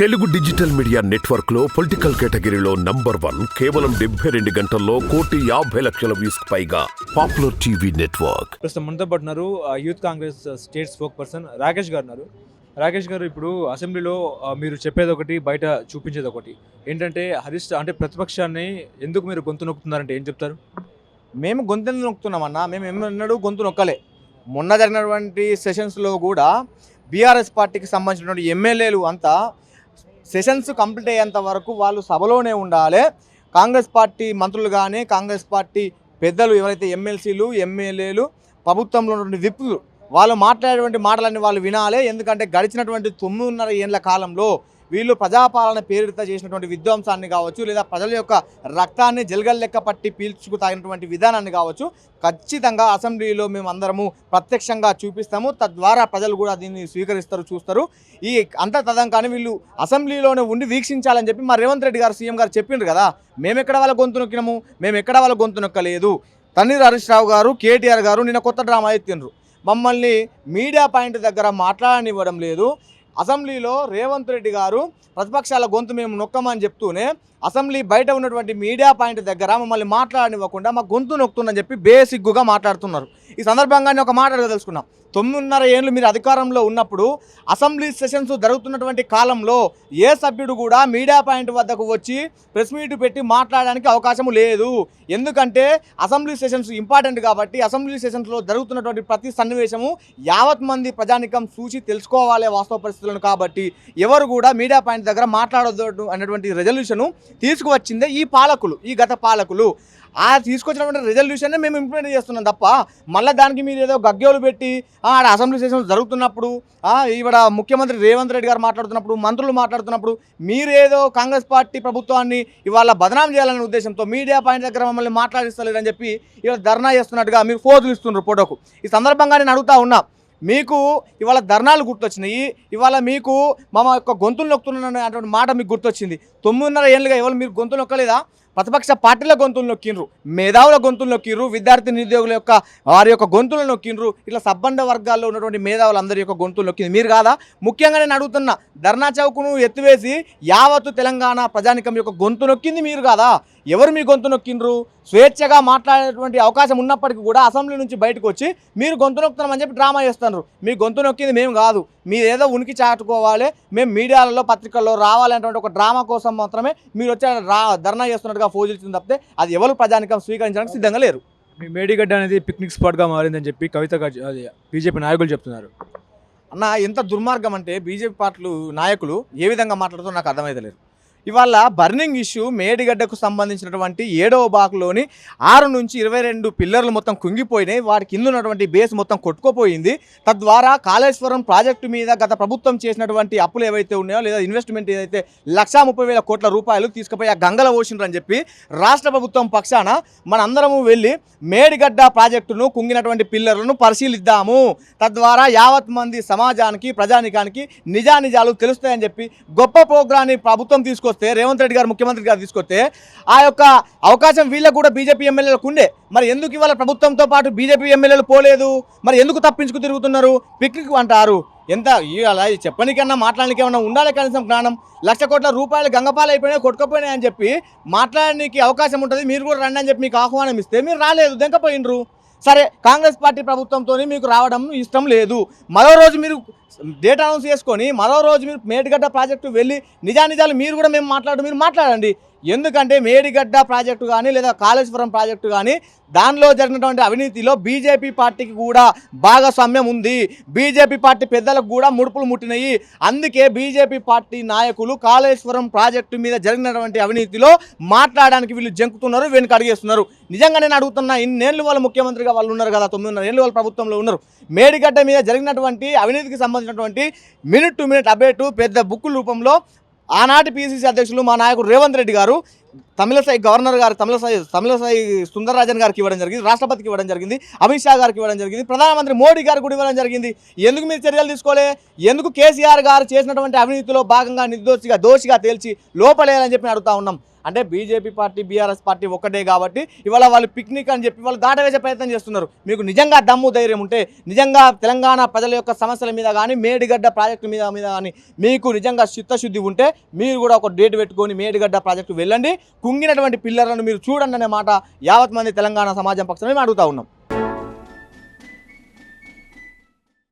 Telugu digital media నెట్వర్క్లో political కేటగిరీలో number one కేవలం డెబ్బై రెండు గంటల్లో కోటి యాభై లక్షల వ్యూస్ పైగా పాపులర్ టీవీ నెట్వర్క్. ప్రస్తుతం మనతో youth Congress state spokesperson Rakesh గారు ఉన్నారు రాకేష్ గారు ఇప్పుడు అసెంబ్లీలో మీరు చెప్పేది ఒకటి బయట చూపించేది ఒకటి ఏంటంటే హరీష్ అంటే ప్రతిపక్షాన్ని ఎందుకు మీరు గొంతు నొక్కుతున్నారంటే ఏం చెప్తారు? మేము గొంతు నొక్కుతున్నామన్నా మేము ఎన్నడూ గొంతు నొక్కలే. మొన్న జరిగినటువంటి సెషన్స్లో కూడా బీఆర్ఎస్ పార్టీకి సంబంధించినటువంటి ఎమ్మెల్యేలు అంతా సెషన్స్ కంప్లీట్ అయ్యేంత వరకు వాళ్ళు సభలోనే ఉండాలి. కాంగ్రెస్ పార్టీ మంత్రులు కానీ కాంగ్రెస్ పార్టీ పెద్దలు ఎవరైతే ఎమ్మెల్సీలు ఎమ్మెల్యేలు ప్రభుత్వంలో ఉన్నటువంటి విప్పులు వాళ్ళు మాట్లాడేటువంటి మాటలన్నీ వాళ్ళు వినాలి. ఎందుకంటే గడిచినటువంటి తొమ్మిదిన్నర ఏళ్ళ కాలంలో వీళ్ళు ప్రజాపాలన పేరిత చేసినటువంటి విధ్వంసాన్ని కావచ్చు లేదా ప్రజల యొక్క రక్తాన్ని జలగల లెక్క పట్టి పీల్చుకు తాగినటువంటి విధానాన్ని కావచ్చు ఖచ్చితంగా అసెంబ్లీలో మేము అందరము ప్రత్యక్షంగా చూపిస్తాము. తద్వారా ప్రజలు కూడా దీన్ని స్వీకరిస్తారు చూస్తారు. ఈ అంత తదంకాని వీళ్ళు అసెంబ్లీలోనే ఉండి వీక్షించాలని చెప్పి మా రేవంత్ రెడ్డి గారు సీఎం గారు చెప్పిండ్రు కదా. మేము ఎక్కడ వాళ్ళ గొంతు నొక్కినాము? మేము ఎక్కడ వాళ్ళ గొంతు నొక్కలేదు? తన్నీర్ హరీష్ రావు గారు కేటీఆర్ గారు నిన్న కొత్త డ్రామా ఎత్తిండ్రు. మమ్మల్ని మీడియా పాయింట్ దగ్గర మాట్లాడనివ్వడం లేదు. అసెంబ్లీలో రేవంత్ రెడ్డి గారు ప్రతిపక్షాల గొంతు మేము నొక్కమని చెప్తూనే అసెంబ్లీ బయట ఉన్నటువంటి మీడియా పాయింట్ దగ్గర మమ్మల్ని మాట్లాడనివ్వకుండా మా గొంతు నొక్కుతుందని చెప్పి బేసిక్గా మాట్లాడుతున్నారు. ఈ సందర్భంగానే ఒక మాట అడగదలుచుకున్నాం తొమ్మిదిన్నర ఏళ్ళు మీరు అధికారంలో ఉన్నప్పుడు అసెంబ్లీ సెషన్స్ జరుగుతున్నటువంటి కాలంలో ఏ సభ్యుడు కూడా మీడియా పాయింట్ వద్దకు వచ్చి ప్రెస్ మీట్ పెట్టి మాట్లాడడానికి అవకాశం లేదు. ఎందుకంటే అసెంబ్లీ సెషన్స్ ఇంపార్టెంట్ కాబట్టి అసెంబ్లీ సెషన్స్లో జరుగుతున్నటువంటి ప్రతి సన్నివేశము యావత్ మంది ప్రజానికం చూసి తెలుసుకోవాలి వాస్తవ పరిస్థితులను కాబట్టి ఎవరు కూడా మీడియా పాయింట్ దగ్గర మాట్లాడద్దు అనేటువంటి రెజల్యూషను తీసుకువచ్చిందే ఈ పాలకులు ఈ గత పాలకులు. ఆ తీసుకొచ్చినటువంటి రెజల్యూషన్నే మేము ఇంప్లిమెంట్ చేస్తున్నాం తప్ప మళ్ళీ దానికి మీరు ఏదో గగ్గోలు పెట్టి ఆడ అసెంబ్లీ సెషన్స్ జరుగుతున్నప్పుడు ఆ, ముఖ్యమంత్రి రేవంత్ రెడ్డి గారు మాట్లాడుతున్నప్పుడు మంత్రులు మాట్లాడుతున్నప్పుడు మీరేదో కాంగ్రెస్ పార్టీ ప్రభుత్వాన్ని ఇవాళ బదనాం చేయాలనే ఉద్దేశంతో మీడియా పాయింట్ దగ్గర మమ్మల్ని మాట్లాడిస్తలేదని చెప్పి ఇవాళ ధర్నా చేస్తున్నట్టుగా మీరు ఫోజులు ఇస్తున్నారు ఫోటోకు. ఈ సందర్భంగా నేను అడుగుతా ఉన్నా మీకు ఇవాళ ధర్నాలు గుర్తొచ్చినాయి ఇవాళ మీకు మా యొక్క గొంతులు నొక్కుతున్నాను అటువంటి మాట మీకు గుర్తొచ్చింది. తొమ్మిదిన్నర ఏళ్ళుగా ఎవరు మీరు గొంతులు నొక్కలేదా? ప్రతిపక్ష పార్టీల గొంతులు నొక్కిండ్రు మేధావుల గొంతులు నొక్కిండ్రు విద్యార్థి నిరుద్యోగుల యొక్క వారి యొక్క గొంతులు నొక్కిండ్రు ఇట్లా సబ్బండ వర్గాల్లో ఉన్నటువంటి మేధావులందరి యొక్క గొంతులు నొక్కింది. మీరు కాదా? ముఖ్యంగా నేను అడుగుతున్నా ధర్నా చౌక్ను ఎత్తివేసి యావత్తు తెలంగాణ ప్రజానికం యొక్క గొంతు నొక్కింది మీరు కాదా? ఎవరు మీ గొంతు నొక్కిండ్రు? స్వేచ్ఛగా మాట్లాడేటువంటి అవకాశం ఉన్నప్పటికీ కూడా అసెంబ్లీ నుంచి బయటకు వచ్చి మీరు గొంతు నొక్కుతున్నామని చెప్పి డ్రామా చేస్తున్నారు. మీ గొంతు నొక్కింది మేము కాదు. మీరు ఏదో ఉనికి చాటుకోవాలి మేము మీడియాలలో పత్రికల్లో రావాలనేటువంటి ఒక డ్రామా కోసం మాత్రమే మీరు వచ్చి ధర్నా రా ధర్నా చేస్తున్నట్టుగా ఫోజులుతుంది తప్పితే అది ఎవరు ప్రజానికం స్వీకరించడానికి సిద్ధంగా లేరు. మీ మేడిగడ్డ అనేది పిక్నిక్ స్పాట్గా మారిందని చెప్పి కవిత బీజేపీ నాయకులు చెప్తున్నారు. అన్న ఎంత దుర్మార్గం అంటే బీజేపీ పార్టీలు నాయకులు ఏ విధంగా మాట్లాడుతూ నాకు అర్థమైతలేదు. ఇవాళ బర్నింగ్ ఇష్యూ మేడిగడ్డకు సంబంధించినటువంటి ఏడవ బాకులోని ఆరు నుంచి ఇరవై రెండు పిల్లర్లు మొత్తం కుంగిపోయినాయి. వాటి కింద ఉన్నటువంటి బేస్ మొత్తం కొట్టుకుపోయింది. తద్వారా కాళేశ్వరం ప్రాజెక్టు మీద గత ప్రభుత్వం చేసినటువంటి అప్పులు ఏవైతే ఉన్నాయో లేదా ఇన్వెస్ట్మెంట్ ఏదైతే లక్షా ముప్పై వేల కోట్ల రూపాయలు తీసుకుపోయి ఆ గంగల ఓషిండ్రని చెప్పి రాష్ట్ర ప్రభుత్వం పక్షాన మనందరము వెళ్ళి మేడిగడ్డ ప్రాజెక్టును కుంగినటువంటి పిల్లర్లను పరిశీలిద్దాము. తద్వారా యావత్ మంది సమాజానికి ప్రజానికానికి నిజానిజాలు తెలుస్తాయని చెప్పి గొప్ప ప్రోగ్రాన్ని ప్రభుత్వం తీసుకొస్తే రేవంత్ రెడ్డి గారు ముఖ్యమంత్రి గారు తీసుకొస్తే ఆ యొక్క అవకాశం వీళ్ళకు కూడా బీజేపీ ఎమ్మెల్యేలకు ఉండే. మరి ఎందుకు ఇవాళ ప్రభుత్వంతో పాటు బీజేపీ ఎమ్మెల్యేలు పోలేదు? మరి ఎందుకు తప్పించుకు తిరుగుతున్నారు? పిక్నిక్ అంటారు. ఎంత అలా చెప్పనికన్నా మాట్లాడడానికి ఏమన్నా ఉండాలి కనీసం జ్ఞానం? లక్ష కోట్ల రూపాయలు గంగపాలు అయిపోయినాయి కొట్టుకుపోయినాయి అని చెప్పి మాట్లాడడానికి అవకాశం ఉంటుంది. మీరు కూడా రండి అని చెప్పి మీకు ఆహ్వానం ఇస్తే మీరు రాలేదు దెంకపోయినరు సరే కాంగ్రెస్ పార్టీ ప్రభుత్వంతో మీకు రావడం ఇష్టం లేదు. మరో రోజు మీరు డేట్ అనౌన్స్ చేసుకొని మరో రోజు మీరు మేడిగడ్డ ప్రాజెక్టు వెళ్ళి నిజానిజాలు మీరు కూడా మేము మాట్లాడు మీరు మాట్లాడండి. ఎందుకంటే మేడిగడ్డ ప్రాజెక్టు కానీ లేదా కాళేశ్వరం ప్రాజెక్టు కానీ దానిలో జరిగినటువంటి అవినీతిలో బీజేపీ పార్టీకి కూడా భాగస్వామ్యం ఉంది. బీజేపీ పార్టీ పెద్దలకు కూడా ముడుపులు ముట్టినాయి. అందుకే బీజేపీ పార్టీ నాయకులు కాళేశ్వరం ప్రాజెక్టు మీద జరిగినటువంటి అవినీతిలో మాట్లాడడానికి వీళ్ళు జంకుతున్నారు వెనుక అడిగేస్తున్నారు. నిజంగా నేను అడుగుతున్నా ఇన్నేళ్ళు వాళ్ళ ముఖ్యమంత్రిగా వాళ్ళు ఉన్నారు కదా తొమ్మిదిన్నర ఏళ్ళు వాళ్ళ ప్రభుత్వంలో ఉన్నారు. మేడిగడ్డ మీద జరిగినటువంటి అవినీతికి సంబంధించినటువంటి మినిట్ టు మినిట్ అప్డేట్ పెద్ద బుక్ రూపంలో ఆనాటి పిసిసి అధ్యక్షులు మా నాయకుడు రేవంత్ రెడ్డి గారు తమిళసాయి గవర్నర్ గారు తమిళసాయి తమిళసాయి సుందరరాజన్ గారికి ఇవ్వడం జరిగింది రాష్ట్రపతికి ఇవ్వడం జరిగింది అమిత్ షా గారికి ఇవ్వడం జరిగింది ప్రధానమంత్రి మోడీ గారికి కూడా ఇవ్వడం జరిగింది. ఎందుకు మీరు చర్యలు తీసుకోలే? ఎందుకు కేసీఆర్ గారు చేసినటువంటి అవినీతిలో భాగంగా నిర్దోషిగా దోషిగా తేల్చి లోపలేయాలని చెప్పి అడుగుతా ఉన్నాం. అంటే బీజేపీ పార్టీ బీఆర్ఎస్ పార్టీ ఒక్కటే కాబట్టి ఇవాళ వాళ్ళు పిక్నిక్ అని చెప్పి వాళ్ళు దాటవేసే ప్రయత్నం చేస్తున్నారు. మీకు నిజంగా దమ్ము ధైర్యం ఉంటే నిజంగా తెలంగాణ ప్రజల యొక్క సమస్యల మీద కానీ మేడిగడ్డ ప్రాజెక్టు మీద మీద కానీ మీకు నిజంగా చిత్తశుద్ధి ఉంటే మీరు కూడా ఒక డేట్ పెట్టుకొని మేడిగడ్డ ప్రాజెక్టు వెళ్ళండి. కుంగినటువంటి పిల్లర్లను మీరు చూడండి అనే మాట యావత్ మంది తెలంగాణ సమాజం పక్షమే మేము అడుగుతా ఉన్నాం.